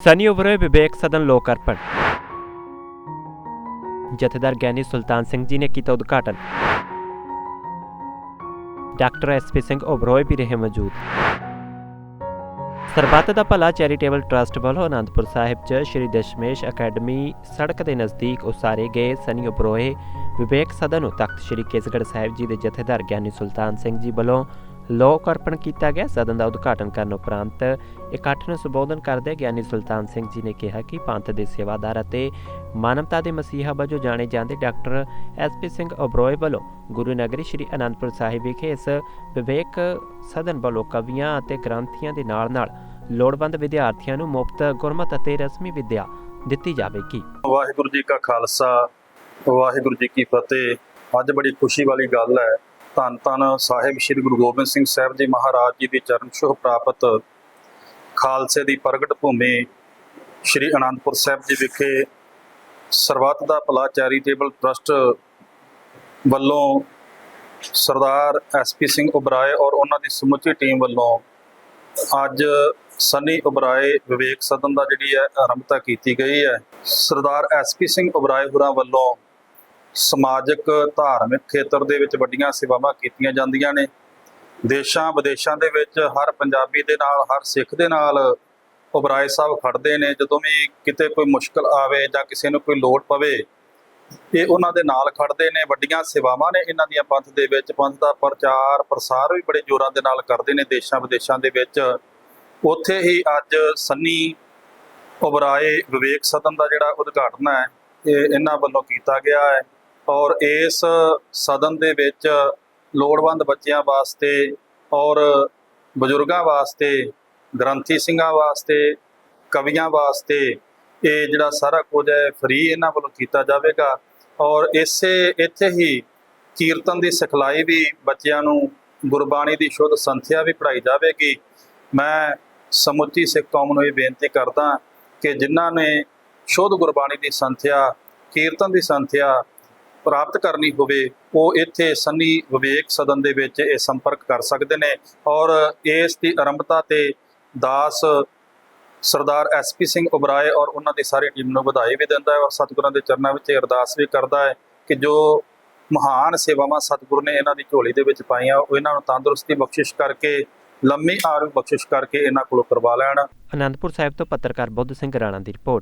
ਸਨੀ ਉਬਰੇ ਵਿਵੇਕ ਸਦਨ ਲੋਕ ਅਰਪਣ ਜਥੇਦਾਰ ਗਿਆਨੀ ਸੁਲਤਾਨ ਸਿੰਘ ਜੀ ਨੇ ਕੀਤਾ ਉਦਘਾਟਨ ਡਾਕਟਰ ਐਸਪੀ ਸਿੰਘ ਉਬਰੋਏ ਵੀ ਰਹੇ ਮੌਜੂਦ ਸਰਬੱਤ ਦਾ ਭਲਾ ਚੈਰੀਟੇਬਲ ਟਰਸਟ ਵੱਲੋਂ ਅਨੰਦਪੁਰ ਸਾਹਿਬ 'ਚ ਸ਼੍ਰੀ ਦਸ਼ਮੇਸ਼ ਅਕੈਡਮੀ ਸੜਕ ਦੇ ਨਜ਼ਦੀਕ ਉਸਾਰੇ ਗਏ ਸਨੀ ਉਬਰੋਏ ਵਿਵੇਕ ਸਦਨ ਨੂੰ ਤਖਤ ਸ਼੍ਰੀ ਕੇਸਗੜ੍ਹ ਸਾਹਿਬ ਜੀ ਦੇ ਜਥੇਦਾਰ ਗਿਆਨੀ ਸੁਲਤਾਨ ਸਿੰਘ ਜੀ ਵੱਲੋਂ ਲੋਕ ਅਰਪਣ ਕੀਤਾ ਗਿਆ। ਸਦਨ ਦਾ ਉਦਘਾਟਨ ਕਰਨ ਉਪਰੰਤ ਇਕੱਠ ਨੂੰ ਸੰਬੋਧਨ ਕਰਦੇ ਗਿਆਨੀ ਸੁਲਤਾਨ ਸਿੰਘ ਜੀ ਨੇ ਕਿਹਾ ਕਿ ਪੰਥ ਦੇ ਸੇਵਾਦਾਰ ਅਤੇ ਮਾਨਵਤਾ ਦੇ ਮਸੀਹਾ ਵਜੋਂ ਜਾਣੇ ਜਾਂਦੇ ਡਾਕਟਰ ਐਸਪੀ ਸਿੰਘ ਉਬਰੋਏ ਵੱਲੋਂ ਗੁਰੂ ਨਗਰੀ ਸ਼੍ਰੀ ਅਨੰਦਪੁਰ ਸਾਹਿਬ ਵਿਖੇ ਇਸ ਵਿਵੇਕ ਸਦਨ ਵੱਲੋਂ ਕਵੀਆਂ ਅਤੇ ਗ੍ਰੰਥੀਆਂ ਦੇ ਨਾਲ-ਨਾਲ ਲੋੜਵੰਦ ਵਿਦਿਆਰਥੀਆਂ ਨੂੰ ਮੁਫਤ ਗੁਰਮਤਿ ਅਤੇ ਰਸਮੀ ਵਿਦਿਆ ਦਿੱਤੀ ਜਾਵੇਗੀ। ਵਾਹਿਗੁਰੂ ਜੀ ਕਾ ਖਾਲਸਾ, ਵਾਹਿਗੁਰੂ ਜੀ ਕੀ ਫਤਿਹ। ਅੱਜ ਬੜੀ ਖੁਸ਼ੀ ਵਾਲੀ ਗੱਲ ਹੈ ਧੰਨ ਧੰਨ ਸਾਹਿਬ ਸ੍ਰੀ ਗੁਰੂ ਗੋਬਿੰਦ ਸਿੰਘ ਸਾਹਿਬ ਜੀ ਮਹਾਰਾਜ ਜੀ ਦੀ ਚਰਨ ਛੋਹ ਪ੍ਰਾਪਤ ਖਾਲਸੇ ਦੀ ਪ੍ਰਗਟ ਭੂਮੀ ਸ੍ਰੀ ਅਨੰਦਪੁਰ ਸਾਹਿਬ ਜੀ ਵਿਖੇ ਸਰਬੱਤ ਦਾ ਭਲਾ ਚੈਰੀਟੇਬਲ ਟਰਸਟ ਵੱਲੋਂ ਸਰਦਾਰ ਐਸਪੀ ਸਿੰਘ ਉਬਰਾਏ ਔਰ ਉਹਨਾਂ ਦੀ ਸਮੁੱਚੀ ਟੀਮ ਵੱਲੋਂ ਅੱਜ ਸਨੀ ਉਬਰਾਏ ਵਿਵੇਕ ਸਦਨ ਦਾ ਜਿਹੜੀ ਹੈ ਆਰੰਭਤਾ ਕੀਤੀ ਗਈ ਹੈ। ਸਰਦਾਰ ਐਸਪੀ ਸਿੰਘ ਉਬਰਾਏ ਹੋਰਾਂ ਵੱਲੋਂ ਸਮਾਜਿਕ, ਧਾਰਮਿਕ ਖੇਤਰ ਦੇ ਵਿੱਚ ਵੱਡੀਆਂ ਸੇਵਾਵਾਂ ਕੀਤੀਆਂ ਜਾਂਦੀਆਂ ਨੇ। ਦੇਸ਼ਾਂ ਵਿਦੇਸ਼ਾਂ ਦੇ ਵਿੱਚ ਹਰ ਪੰਜਾਬੀ ਦੇ ਨਾਲ, ਹਰ ਸਿੱਖ ਦੇ ਨਾਲ ਉਬਰਾਏ ਸਾਹਿਬ ਖੜਦੇ ਨੇ। ਜਦੋਂ ਵੀ ਕਿਤੇ ਕੋਈ ਮੁਸ਼ਕਲ ਆਵੇ ਜਾਂ ਕਿਸੇ ਨੂੰ ਕੋਈ ਲੋੜ ਪਵੇ, ਇਹ ਉਹਨਾਂ ਦੇ ਨਾਲ ਖੜਦੇ ਨੇ। ਵੱਡੀਆਂ ਸੇਵਾਵਾਂ ਨੇ ਇਹਨਾਂ ਦੀਆਂ ਪੰਥ ਦੇ ਵਿੱਚ। ਪੰਥ ਦਾ ਪ੍ਰਚਾਰ, ਪ੍ਰਸਾਰ ਵੀ ਬੜੇ ਜ਼ੋਰਾਂ ਦੇ ਨਾਲ ਕਰਦੇ ਨੇ ਦੇਸ਼ਾਂ ਵਿਦੇਸ਼ਾਂ ਦੇ ਵਿੱਚ। ਉੱਥੇ ਹੀ ਅੱਜ ਸੰਨੀ ਉਬਰਾਏ ਵਿਵੇਕ ਸਦਨ ਦਾ ਜਿਹੜਾ ਉਦਘਾਟਨ ਹੈ, ਇਹ ਇਹਨਾਂ ਵੱਲੋਂ ਕੀਤਾ ਗਿਆ ਹੈ। ਔਰ ਇਸ ਸਦਨ ਦੇ ਵਿੱਚ ਲੋੜਵੰਦ ਬੱਚਿਆਂ ਵਾਸਤੇ ਔਰ ਬਜ਼ੁਰਗਾਂ ਵਾਸਤੇ, ਗ੍ਰੰਥੀ ਸਿੰਘਾਂ ਵਾਸਤੇ, ਕਵੀਆਂ ਵਾਸਤੇ ਇਹ ਜਿਹੜਾ ਸਾਰਾ ਕੁਝ ਹੈ ਫ੍ਰੀ ਇਹਨਾਂ ਵੱਲੋਂ ਕੀਤਾ ਜਾਵੇਗਾ। ਔਰ ਇਸੇ, ਇੱਥੇ ਹੀ ਕੀਰਤਨ ਦੀ ਸਿਖਲਾਈ ਵੀ ਬੱਚਿਆਂ ਨੂੰ ਗੁਰਬਾਣੀ ਦੀ ਸ਼ੁੱਧ ਸੰਥਿਆ ਵੀ ਪੜਾਈ ਜਾਵੇਗੀ। ਮੈਂ ਸਮੁੱਚੀ ਸਿੱਖ ਕੌਮ ਨੂੰ ਇਹ ਬੇਨਤੀ ਕਰਦਾ ਕਿ ਜਿਨ੍ਹਾਂ ਨੇ ਸ਼ੁੱਧ ਗੁਰਬਾਣੀ ਦੀ ਸੰਥਿਆ, ਕੀਰਤਨ ਦੀ ਸੰਥਿਆ ਪ੍ਰਾਪਤ ਕਰਨੀ ਹੋਵੇ, ਉਹ ਇੱਥੇ ਸੰਨੀ ਵਿਵੇਕ ਸਦਨ ਦੇ ਵਿੱਚ ਇਹ ਸੰਪਰਕ ਕਰ ਸਕਦੇ ਨੇ ਔਰ ਇਸ ਦੀ ਆਰੰਭਤਾ ਤੇ ਦਾਸ ਸਰਦਾਰ ਐਸਪੀ ਸਿੰਘ ਉਬਰਾਏ ਔਰ ਉਹਨਾਂ ਦੀ ਸਾਰੀ ਟੀਮ ਨੂੰ ਵਧਾਈ ਵੀ ਦਿੰਦਾ ਹੈ ਔਰ ਸਤਿਗੁਰਾਂ ਦੇ ਚਰਨਾਂ ਵਿੱਚ ਇਹ ਅਰਦਾਸ ਵੀ ਕਰਦਾ ਹੈ ਕਿ ਜੋ ਮਹਾਨ ਸੇਵਾਵਾਂ ਸਤਿਗੁਰ ਨੇ ਇਹਨਾਂ ਦੀ ਝੋਲੀ ਦੇ ਵਿੱਚ ਪਾਈਆਂ, ਉਹ ਇਹਨਾਂ ਨੂੰ ਤੰਦਰੁਸਤੀ ਬਖਸ਼ਿਸ਼ ਕਰਕੇ, ਲੰਮੀ ਆਯੂ ਬਖਸ਼ਿਸ਼ ਕਰਕੇ ਇਹਨਾਂ ਕੋਲੋਂ ਕਰਵਾ ਲੈਣ। ਅਨੰਦਪੁਰ ਸਾਹਿਬ ਤੋਂ ਪੱਤਰਕਾਰ ਬੁੱਧ ਸਿੰਘ ਰਾਣਾ ਦੀ ਰਿਪੋਰਟ।